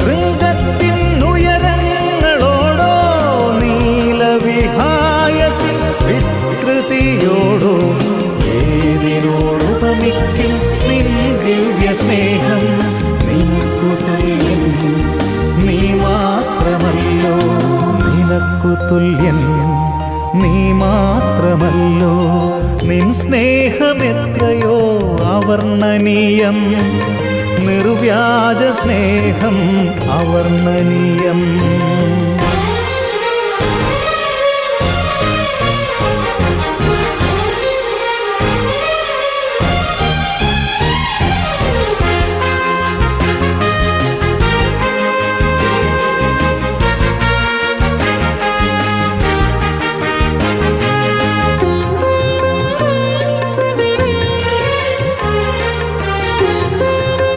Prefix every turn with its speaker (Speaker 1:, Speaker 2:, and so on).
Speaker 1: ശൃംഗത്തിനുയരങ്ങളോടോ നീലവിഹായസി വിസ്തൃതിയോടോ ഏതിനോടുപമിക്കും നിൻ ദിവ്യ സ്നേഹം നിനക്കു തുല്യൻ നീ മാത്രമല്ലോ. നിനക്കു തുല്യൻ നീ മാത്രമല്ലോ. നിൻ സ്നേഹമെത്രയോ അവർണനീയം നിർ സ്നേഹം അവർണനീയം.